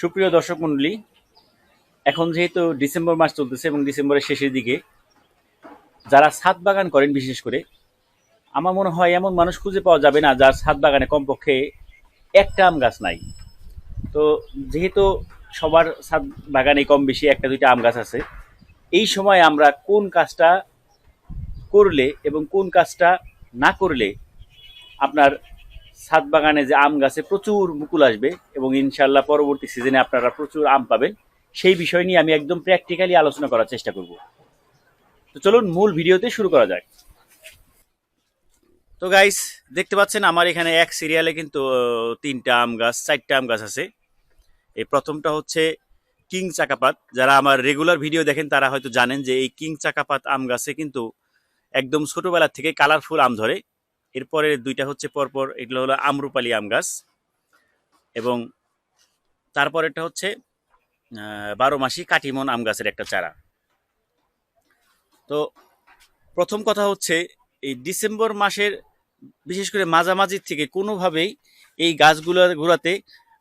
সুপ্রিয় দর্শক মণ্ডলী এখন যেহেতু ডিসেম্বর মাস চলতেছে এবং ডিসেম্বরের শেষের দিকে, যারা ছাদ বাগান করেন বিশেষ করে, আমার মনে হয় এমন মানুষ খুঁজে পাওয়া যাবে না যার ছাদ বাগানে কমপক্ষে একটা আম গাছ নাই। তো যেহেতু সবার ছাদ বাগানে কম বেশি একটা দুইটা আম গাছ আছে, এই সময় আমরা কোন কাজটা করলে এবং কোন কাজটা না করলে আপনার ছাদ বাগানে যে আম গাছে প্রচুর মুকুল আসবে এবং ইনশাল্লাহ পরবর্তী সিজনে আপনারা প্রচুর আম পাবেন, সেই বিষয় নিয়ে আমি একদম প্র্যাকটিক্যালি আলোচনা করার চেষ্টা করব। তো চলুন মূল ভিডিওতে শুরু করা যাক। তো গাইস দেখতে পাচ্ছেন আমার এখানে এক সিরিয়ালে কিন্তু তিনটা আম গাছ, চারটা আম গাছ আছে। এই প্রথমটা হচ্ছে কিং চাকাপাত। যারা আমার রেগুলার ভিডিও দেখেন, তারা হয়তো জানেন যে এই কিং চাকাপাত আম গাছে কিন্তু একদম ছোটবেলা থেকে কালারফুল আম ধরে। এরপরে দুইটা হচ্ছে পরপর, এগুলো হলো আমরুপালি আম গাছ এবং তারপরেরটা হচ্ছে বারো মাসি কাটিমন আম গাছের একটা চারা। তো প্রথম কথা হচ্ছে, এই ডিসেম্বর মাসের বিশেষ করে মাঝামাঝির থেকে কোনোভাবেই এই গাছগুলোর গোড়াতে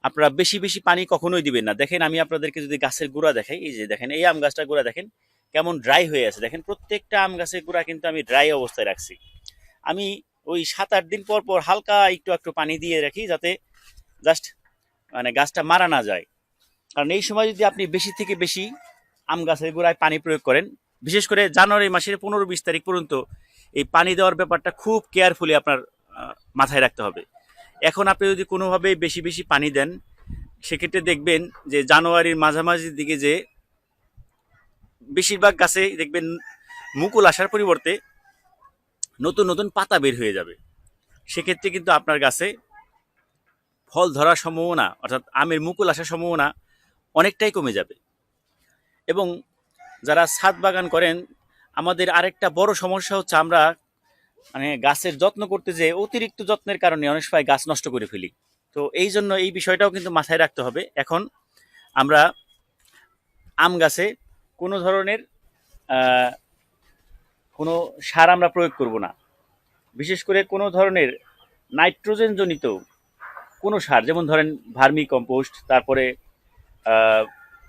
আপনারা বেশি বেশি পানি কখনোই দিবেন না। দেখেন, আমি আপনাদেরকে যদি গাছের গোড়া দেখাই, এই যে দেখেন, এই আম গাছটার গোড়া দেখেন, কেমন ড্রাই হয়ে আছে। দেখেন, প্রত্যেকটা আম গাছের গোড়া কিন্তু আমি ড্রাই অবস্থায় রাখছি। আমি ওই সাত আট দিন পর পর হালকা একটু একটু পানি দিয়ে রাখি যাতে জাস্ট মানে গাছটা মারা না যায়। কারণ এই সময় যদি আপনি বেশি থেকে বেশি আম গাছের গোড়ায় পানি প্রয়োগ করেন, বিশেষ করে জানুয়ারি মাসের পনেরো বিশ তারিখ পর্যন্ত এই পানি দেওয়ার ব্যাপারটা খুব কেয়ারফুলি আপনার মাথায় রাখতে হবে। এখন আপনি যদি কোনোভাবে বেশি বেশি পানি দেন, সেক্ষেত্রে দেখবেন যে জানুয়ারির মাঝামাঝির দিকে যে বেশিরভাগ গাছে দেখবেন মুকুল আসার পরিবর্তে নতুন নতুন পাতা বের হয়ে যাবে। সেক্ষেত্রে কিন্তু আপনার গাছে ফল ধরার সম্ভাবনা, অর্থাৎ আমের মুকুল আসার সম্ভাবনা অনেকটাই কমে যাবে। এবং যারা ছাদ বাগান করেন, আমাদের আরেকটা বড় সমস্যা হচ্ছে আমরা মানে গাছের যত্ন করতে যে অতিরিক্ত যত্নের কারণে অনেক সময় গাছ নষ্ট করে ফেলি। তো এই জন্য এই বিষয়টাও কিন্তু মাথায় রাখতে হবে। এখন আমরা আম গাছে কোনো ধরনের কোনো সার আমরা প্রয়োগ করব না। বিশেষ করে কোনো ধরনের নাইট্রোজেন জনিত কোনো সার, যেমন ধরেন ভার্মি কম্পোস্ট, তারপরে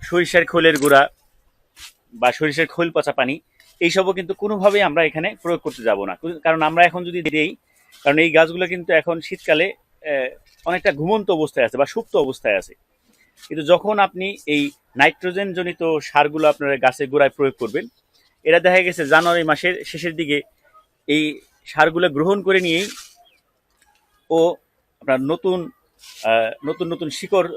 সরিষার খোলের গুঁড়া বা সরিষার খোল পচা পানি, এইসবও কিন্তু কোনোভাবেই আমরা এখানে প্রয়োগ করতে যাব না। কারণ আমরা এখন যদি দিই, কারণ এই গাছগুলো কিন্তু এখন শীতকালে অনেকটা ঘুমন্ত অবস্থায় আছে বা সুপ্ত অবস্থায় আছে। কিন্তু যখন আপনি এই নাইট্রোজেন জনিত সারগুলো আপনার গাছের গোড়ায় প্রয়োগ করবেন এটা দেখা গেছে জানুয়ারি মাসের শেষের দিকে। এই সারগুলো গ্রহণ করে নিয়েই ও আপনার নতুন নতুন নতুন শিকড়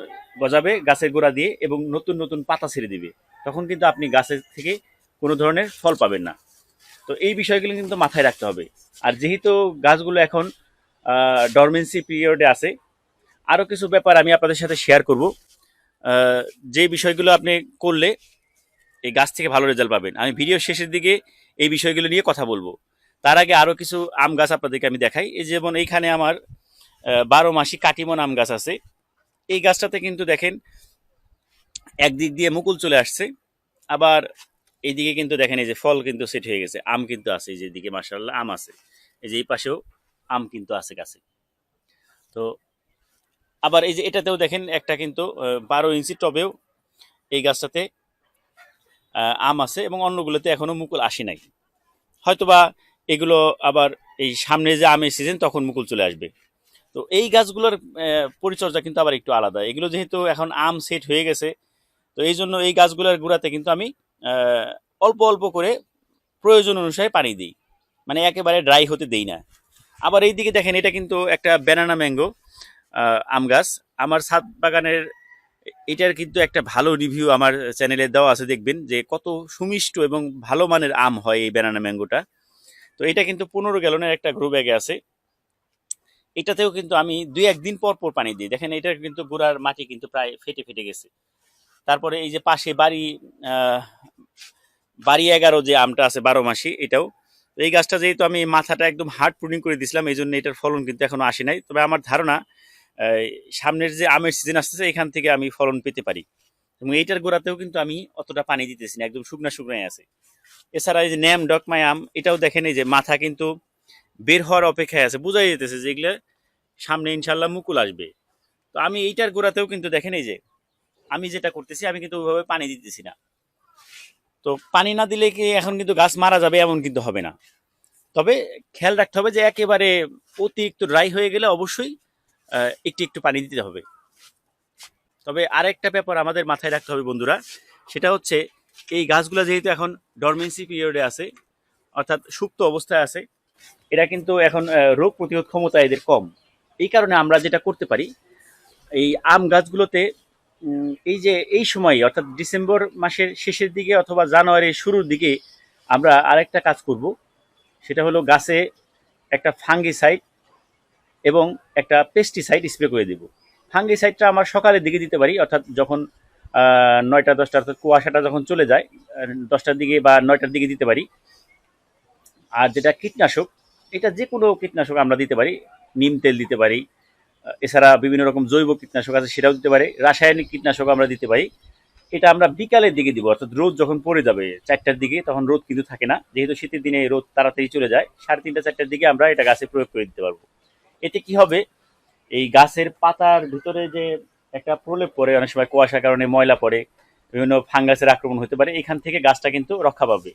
গজাবে গাছের গোড়া দিয়ে এবং নতুন নতুন পাতা ছেড়ে দিবে। তখন কিন্তু আপনি গাছের থেকে কোনো ধরনের ফল পাবেন না। তো এই বিষয়গুলো কিন্তু মাথায় রাখতে হবে। আর যেহেতু গাছগুলো এখন ডরমেন্সি পিরিয়ডে আছে আরও কিছু ব্যাপার আমি আপনাদের সাথে শেয়ার করব। যে বিষয়গুলো আপনি করলে এই গাছ থেকে ভালো রেজাল্ট পাবেন। আমি ভিডিও শেষের দিকে এই বিষয়গুলো নিয়ে কথা বলব। তার আগে আরও কিছু আম গাছ আপনাদেরকে আমি দেখাই। এই যেমন এইখানে আমার বারো মাসি কাটিমন আম গাছ আছে। এই গাছটাতে কিন্তু দেখেন, একদিক দিয়ে মুকুল চলে আসছে। আবার এইদিকে কিন্তু দেখেন, এই যে ফল কিন্তু সেট হয়ে গেছে। আম কিন্তু আছে, এই যে এদিকে মাসাল্লাহ আম আছে। এই যে এই পাশেও আম কিন্তু আছে গাছে। তো আবার এই যে এটাতেও দেখেন, একটা কিন্তু বারো ইঞ্চি টবেও এই গাছটাতে আম আছে এবং অন্যগুলোতে এখনও মুকুল আসে নাই। হয়তোবা এগুলো আবার এই সামনে যে আমের সিজন তখন মুকুল চলে আসবে। তো এই গাছগুলোর পরিচর্যা কিন্তু আবার একটু আলাদা। এগুলো যেহেতু এখন আম সেট হয়ে গেছে, তো এই জন্য এই গাছগুলোর গোড়াতে কিন্তু আমি অল্প অল্প করে প্রয়োজন অনুসারে পানি দিই। মানে একেবারে ড্রাই হতে দেই না। আবার এই দিকে দেখেন, এটা কিন্তু একটা ব্যানানা ম্যাঙ্গো আম গাছ। আমার ছাদ বাগানের এটার কিন্তু একটা ভালো রিভিউ আমার চ্যানেলে দেওয়া আছে, দেখবেন যে কত সুমিষ্ট এবং ভালো মানের আম হয় এই ব্যানানা ম্যাঙ্গোটা তো এটা কিন্তু পনেরো গ্যালনের একটা গ্রো ব্যাগে আছে। এটাতেও কিন্তু আমি দুই একদিন পর পর পানি দিই। দেখেন, এটার কিন্তু গোড়ার মাটি কিন্তু প্রায় ফেটে ফেটে গেছে। তারপরে এই যে পাশে বাড়ি বাড়ি এগারো যে আমটা আছে বারো মাসি, এটাও। এই গাছটা যেহেতু আমি মাথাটা একদম হার্ড প্রুনিং করে দিছিলাম, এই জন্য এটার ফলন কিন্তু এখনও আসে নাই। তবে আমার ধারণা সামনের যে আমের সিজন আসতেছে, এখান থেকে আমি ফলন পেতে পারি। এবং এইটার গোড়াতেও কিন্তু আমি অতটা পানি দিতেছি না, একদম শুকনা শুকনাই আছে। এছাড়া এই যে ন্যাম ডকমাই আম এটাও দেখেন এই যে মাথা কিন্তু বের হওয়ার অপেক্ষায় আছে। বোঝাই যেতেছে যে এগুলো সামনে ইনশাল্লাহ মুকুল আসবে। তো আমি এইটার গোড়াতেও কিন্তু দেখেন এই যে, আমি যেটা করতেছি, আমি কিন্তু ওইভাবে পানি দিতেছি না। তো পানি না দিলে কি এখন কিন্তু গাছ মারা যাবে, এমন কিন্তু হবে না। তবে খেয়াল রাখতে হবে যে একেবারে অতিরিক্ত ড্রাই হয়ে গেলে অবশ্যই একটু একটু পানি দিতে হবে। তবে আরেকটা ব্যাপার আমাদের মাথায় রাখতে হবে বন্ধুরা, সেটা হচ্ছে এই গাছগুলো যেহেতু এখন ডরমেন্সি পিরিয়ডে আছে, অর্থাৎ সুপ্ত অবস্থায় আছে, এরা কিন্তু এখন রোগ প্রতিরোধ ক্ষমতা এদের কম। এই কারণে আমরা যেটা করতে পারি, এই আম গাছগুলোতে এই যে এই সময়, অর্থাৎ ডিসেম্বর মাসের শেষের দিকে অথবা জানুয়ারির শুরুর দিকে আমরা আরেকটা কাজ করব, সেটা হলো গাছে একটা ফাঙ্গিসাইড এবং একটা পেস্টিসাইড স্প্রে করে দেব। ফাঙ্গিসাইডটা আমার সকালের দিকে দিতে পারি, অর্থাৎ যখন নয়টা, দশটা, অর্থাৎ কুয়াশাটা যখন চলে যায় দশটার দিকে বা নয়টার দিকে দিতে পারি। আর যেটা কীটনাশক, এটা যে কোনো কীটনাশক আমরা দিতে পারি, নিম তেল দিতে পারি এছাড়া বিভিন্ন রকম জৈব কীটনাশক আছে সেটাও দিতে পারি, রাসায়নিক কীটনাশক আমরা দিতে পারি। এটা আমরা বিকালের দিকে দিব, অর্থাৎ রোদ যখন পড়ে যাবে চারটার দিকে, তখন রোদ কিন্তু থাকে না। যেহেতু শীতের দিনে রোদ তাড়াতাড়ি চলে যায়, সাড়ে তিনটা, চারটার দিকে আমরা এটা গাছে প্রয়োগ করে দিতে পারব। এতে কি হবে? এই গাছের পাতার ভিতরে যে একটা প্রলেপ পড়ে, অনেক সময় কুয়াশার কারণে ময়লা পড়ে, বিভিন্ন ফাঙ্গাসের আক্রমণ হতে পারে, এখান থেকে গাছটা কিন্তু রক্ষা পাবে।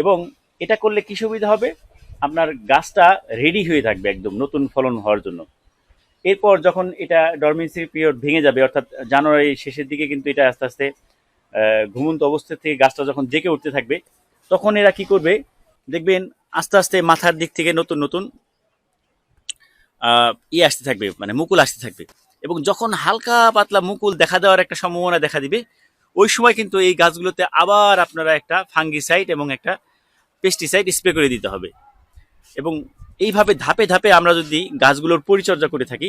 এবং এটা করলে কি সুবিধা হবে? আপনার গাছটা রেডি হয়ে থাকবে একদম, নতুন ফলন হওয়ার জন্য। এরপর যখন এটা ডরমেন্সি পিরিয়ড ভেঙে যাবে, অর্থাৎ জানুয়ারি শেষের দিকে কিন্তু এটা আস্তে আস্তে ঘুমন্ত অবস্থা থেকে গাছটা যখন জেগে উঠতে থাকবে, তখন এরা কি করবে? দেখবেন আস্তে আস্তে মাথার দিক থেকে নতুন নতুন আহ, ইয়ে আসতে থাকবে মানে মুকুল আসতে থাকবে। এবং যখন হালকা পাতলা মুকুল দেখা দেওয়ার একটা সম্ভাবনা দেখা দিবে ওই সময় কিন্তু এই গাছগুলোতে আবার আপনারা একটা ফাঙ্গিসাইড এবং একটা পেস্টিসাইড স্প্রে করে দিতে হবে। এবং এইভাবে ধাপে ধাপে আমরা যদি গাছগুলোর পরিচর্যা করে থাকি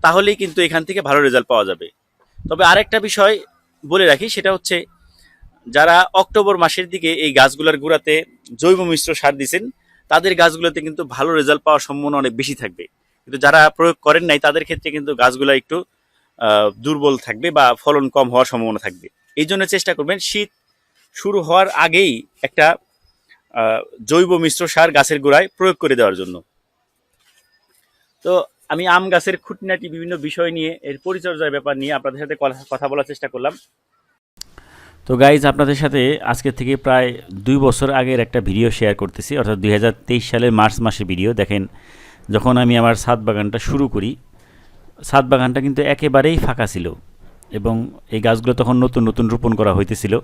তাহলেই কিন্তু এখান থেকে ভালো রেজাল্ট পাওয়া যাবে। তবে আরেকটা বিষয় বলে রাখি সেটা হচ্ছে যারা অক্টোবর মাসের দিকে এই গাছগুলোর গোড়াতে জৈব মিশ্র সার দিয়েছেন তাদের গাছগুলোতে কিন্তু ভালো রেজাল্ট পাওয়ার সম্ভাবনা অনেক বেশি থাকবে। কিন্তু যারা প্রয়োগ করেন নাই, তাদের ক্ষেত্রে কিন্তু গাছগুলো একটু দুর্বল থাকবে বা ফলন কম হওয়ার সম্ভাবনা থাকবে। এই জন্য চেষ্টা করবেন, শীত শুরু হওয়ার আগেই একটা জৈব মিশ্র সার গাছের গোড়ায় প্রয়োগ করে দেওয়ার জন্য। তো আমি আম গাছের খুঁটিনাটি বিভিন্ন বিষয় নিয়ে, এর পরিচর্যার ব্যাপার নিয়ে আপনাদের সাথে কথা- বলার চেষ্টা করলাম। তো গাইজ আপনাদের সাথে আজকে থেকে প্রায় দুই বছর আগের একটা ভিডিও শেয়ার করতেছি, অর্থাৎ দুই হাজার তেইশ সালের মার্চ মাসে ভিডিও দেখেন, যখন আমি আমার সাত বাগানটা শুরু করি সাত বাগানটা কিন্তু একেবারেই ফাঁকা ছিল এবং এই গাছগুলো তখন নতুন নতুন রোপণ করা হইতেছিল।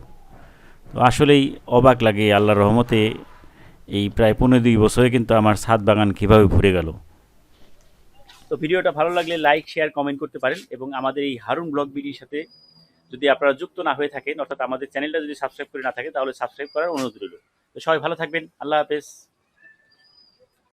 তো আসলেই অবাক লাগে, আল্লাহর রহমতে এই প্রায় পনেরো দুই বছরে কিন্তু আমার ছাদ বাগান কীভাবে ভরে গেল। তো ভিডিওটা ভালো লাগলে লাইক শেয়ার কমেন্ট করতে পারেন এবং আমাদের এই হারুন ব্লগ ভিডিওর সাথে যদি আপনারা যুক্ত না হয়ে থাকেন, অর্থাৎ আমাদের চ্যানেলটা যদি সাবস্ক্রাইব করে না থাকে, তাহলে সাবস্ক্রাইব করার অনুরোধ রইল। তো সবাই ভালো থাকবেন। আল্লাহ হাফেজ।